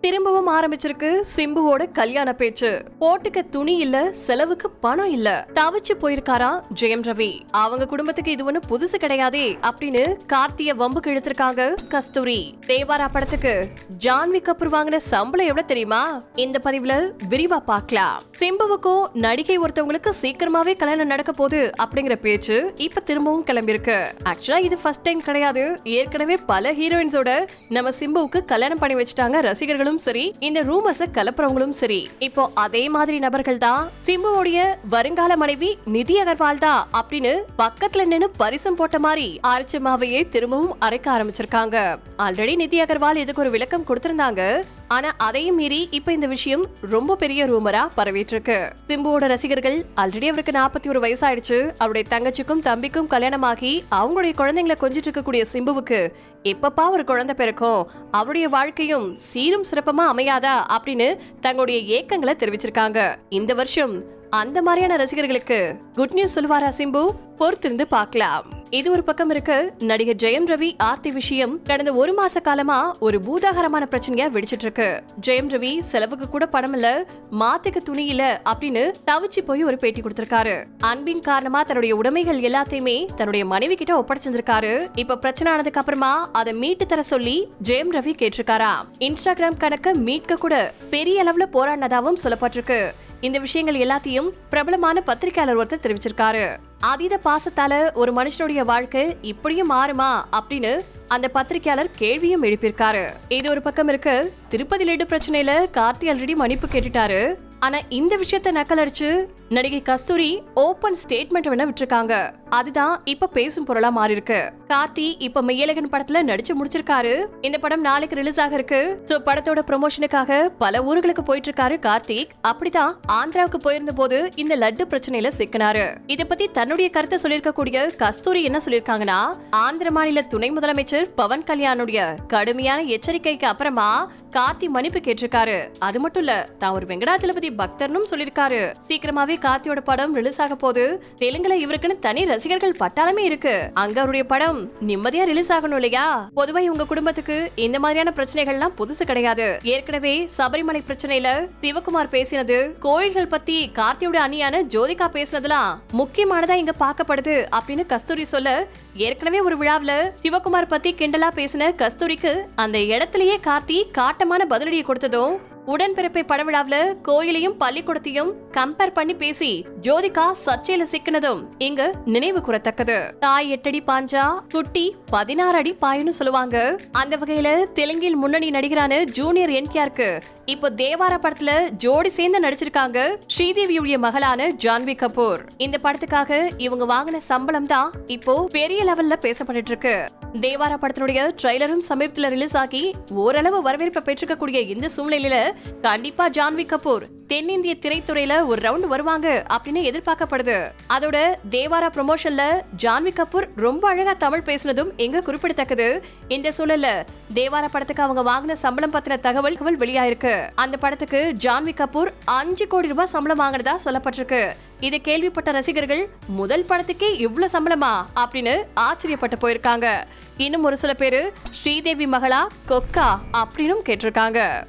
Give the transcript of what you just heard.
திரும்பவும் ஆரம்பிச்சிருக்கு சிம்புவோட கல்யாண பேச்சு. போட்டுக்க துணி இல்ல செலவுக்கு பணம் இல்ல. தவிச்சு போயிருக்காரா ஜெயம் ரவி. அவங்க குடும்பத்துக்கு இது ஒண்ணு புதுசு கிடையாதே அப்படின்னு கார்த்திய வம்புக்கு இழுத்திருக்காங்க கஸ்தூரி. தேவாரா படத்துக்கு ஜான்வி கபூர் வாங்கின சம்பளம் எவ்வளவு தெரியுமா? இந்த பதிவுல விரிவா பார்க்கலாம். சிம்புவுக்கும் நடிகை ஒருத்தவங்களுக்கு சீக்கிரமாவே கல்யாணம் நடக்க போகுது அப்படிங்கிற பேச்சு இப்ப திரும்பவும் கிளம்பியிருக்கு. ஆக்சுவலா இது ஃபர்ஸ்ட் டைம் கிடையாது. ஏற்கனவே பல ஹீரோயின்ஸோட நம்ம சிம்புவுக்கு கல்யாணம் பண்ணி வச்சுட்டாங்க ரசிகர்களும் சரி இந்த ரூமர்ஸ கலப்புறவங்களும் சரி. இப்போ அதே மாதிரி நபர்கள் தான் சிம்புவோடைய வருங்கால மனைவி நிதி அகர்வால் தான் அப்படின்னு பக்கத்துல நின்னு பரிசம் போட்ட மாதிரி ஆர்ச்சமாவையே திரும்பவும் அரைக்க ஆரம்பிச்சிருக்காங்க. ஆல்ரெடி நிதி அகர்வால் இதுக்கு ஒரு விளக்கம் கொடுத்திருந்தாங்க. ஆனா அதையும் மீறி இப்ப இந்த விஷயம் ரொம்ப பெரிய ரூமரா பரவிட்டு இருக்கு சிம்புவோட ரசிகர்கள் ஆல்ரெடி அவருக்கு நாற்பத்தி ஒரு வயசாயிடுச்சு. அவருடைய தங்கச்சிக்கும் தம்பிக்கும் கல்யாணமாகி அவங்களுடைய குழந்தைங்களை கொஞ்சிட்டு இருக்கக்கூடிய சிம்புவுக்கு எப்பப்பா ஒரு குழந்தை பிறக்கும்? அவருடைய வாழ்க்கையும் சீரும் சிறப்பமா அமையாதா? அப்படின்னு தங்களுடைய ஏக்கங்களை தெரிவிச்சிருக்காங்க. இந்த வருஷம் அந்த மாதிரியான ரசிகர்களுக்கு குட் நியூஸ் சொல்லுவாரா சிம்பு? பொறுத்திருந்து பார்க்கலாம். இது ஒரு பக்கம் இருக்கு. நடிகர் ஜெயம் ரவி ஆர்த்தி விஷயம். கடந்த ஒரு மாச காலமா ஒரு பூதாகரமான பிரச்சனையா வெடிச்சிட்டு இருக்கு ஜெயம் ரவி செலவுக்கு கூட படம் இல்ல மாத்துக்கு துணி இல்ல அப்படின்னு தவிச்சு போய் ஒரு பேட்டி கொடுத்திருக்காரு. அன்பின் காரணமா தன்னுடைய உடைமைகள் எல்லாத்தையுமே தன்னுடைய மனைவி கிட்ட ஒப்படைச்சிருந்திருக்காரு. இப்ப பிரச்சனை ஆனதுக்கு அப்புறமா அதை மீட்டு தர சொல்லி ஜெயம் ரவி கேட்டிருக்காரா. இன்ஸ்டாகிராம் கணக்க மீட்க கூட பெரிய அளவுல போராடினதாவும் சொல்லப்பட்டிருக்கு. இந்த விஷயங்கள் எல்லாத்தையும் பிரபலமான பத்திரிகையாளர் ஒருத்தர் தெரிவிச்சிருக்காரு. அதீத பாசத்தால ஒரு மனுஷனுடைய வாழ்க்கை இப்படியும் மாறுமா அப்படின்னு அந்த பத்திரிகையாளர் கேள்வியும் எழுப்பியிருக்காரு. இது ஒரு பக்கம் இருக்கு திருப்பதி லட்டு பிரச்சனையில கார்த்தி ஆல்ரெடி மன்னிப்பு கேட்டுட்டாரு. ஆனா இந்த விஷயத்த நக்கலடிச்சு நடிகை கஸ்தூரி ஓபன் ஸ்டேட்மெண்ட் வேணா விட்டுருக்காங்க. அதுதான் இப்ப பேசும் பொருளா மாறி இருக்கு கார்த்தி இப்ப மெய்யழகன் படத்துல நடிச்சு முடிச்சிருக்காரு. இந்த படம் நாளைக்கு ரிலீஸ் ஆக இருக்கு சோ படத்தோட ப்ரொமோஷனுக்காக பல ஊர்களுக்கு போயிட்டு இருக்காரு கார்த்திக். அப்படிதான் ஆந்திராவுக்கு போயிருந்த போது இந்த லட்டு பிரச்சனையில சிக்கினாரு. இத பத்தி தன்னுடைய கருத்தை சொல்லியிருக்கக்கூடிய கஸ்தூரி என்ன சொல்லிருக்காங்கன்னா ஆந்திர மாநில துணை முதலமைச்சர் பவன் கல்யாணுடைய கடுமையான எச்சரிக்கைக்கு அப்புறமா கார்த்தி மன்னிப்பு கேட்டிருக்காரு. அது மட்டும் இல்ல தான் ஒரு வெங்கடாஜலபதி பக்தர்னும் சொல்லிருக்காரு சீக்கிரமாவே கார்த்தியோட படம் ரிலீஸ் ஆக போது தெலுங்குல இவருக்குன்னு தனி ரசிகர்கள் பட்டாளமே இருக்கு. அங்க அவருடைய படம் நிம்மதியா ரிலீஸ் ஆகணும் இல்லையா? பொதுவா இவங்க குடும்பத்துக்கு இந்த மாதிரியான பிரச்சனைகள்லாம் புதுசு கிடையாது. ஏற்கனவே சபரிமலை பிரச்சனையில சிவகுமார் பேசினது கோயில்கள் பத்தி கார்த்தியோட அணியான ஜோதிகா பேசினதுலாம் முக்கியமானதா இங்க பார்க்கப்படுது அப்படின்னு கஸ்தூரி சொல்ல ஏற்கனவே ஒரு விழாவுல சிவகுமார் பத்தி கிண்டலா பேசின கஸ்தூரிக்கு அந்த இடத்துலயே கார்த்தி காட்டமான பதிலடியை கொடுத்ததும் உடன்பிறப்பை படவிழாவுல கோயிலையும் பள்ளிக்கூடத்தையும் கம்பேர் பண்ணி பேசி ஜோதிகா சர்ச்சையில சிக்கினதும் இங்கு நினைவு கூறத்தக்கது. தாய் எட்டடி பாஞ்சா குட்டி பதினாறு அடி பாயுன்னு சொல்லுவாங்க. அந்த வகையில தெலுங்கில் முன்னணி நடிகரான ஜூனியர் என்கேஆருக்கு இப்போ தேவார படத்துல ஜோடி சேர்ந்து நடிச்சிருக்காங்க ஸ்ரீதேவியுடைய மகளான ஜான்வி கபூர். இந்த படத்துக்காக இவங்க வாங்கின சம்பளம் தான் இப்போ பெரிய லெவல்ல பேசப்பட்டு இருக்கு. தேவாரா படத்தினுடைய ட்ரெய்லரும் சமீபத்தில் ரிலீஸ் ஆகி ஓரளவு வரவேற்பை பெற்றிருக்கக்கூடிய இந்த சூழ்நிலையில கண்டிப்பா ஜான்வி கபூர் தென்னிந்திய திரைத்துறையில ஒரு ரவுண்ட் வருவாங்க அப்படின்னு எதிர்பார்க்கப்படுது. அதோட தேவாரா ப்ரொமோஷன்ல ஜான்வி கபூர் ரொம்ப அழகா தமிழ் பேசினதும் எங்க குறிப்பிடத்தக்கது. இந்த சூழல்ல தேவாரா படத்துக்கு அவங்க வாங்கின சம்பளம் பத்தின தகவல் தகவல் வெளியாயிருக்கு. அந்த படத்துக்கு ஜான்வி கபூர் அஞ்சு கோடி ரூபாய் சம்பளம் வாங்கினதா சொல்லப்பட்டிருக்கு. இதை கேள்விப்பட்ட ரசிகர்கள் முதல் படத்துக்கே இவ்வளவு சம்பளமா? அப்படின்னு ஆச்சரியப்பட்டு போயிருக்காங்க. இன்னும் ஒரு சில பேரு ஸ்ரீதேவி மகளா கொக்கா அப்படின்னும் கேட்டிருக்காங்க.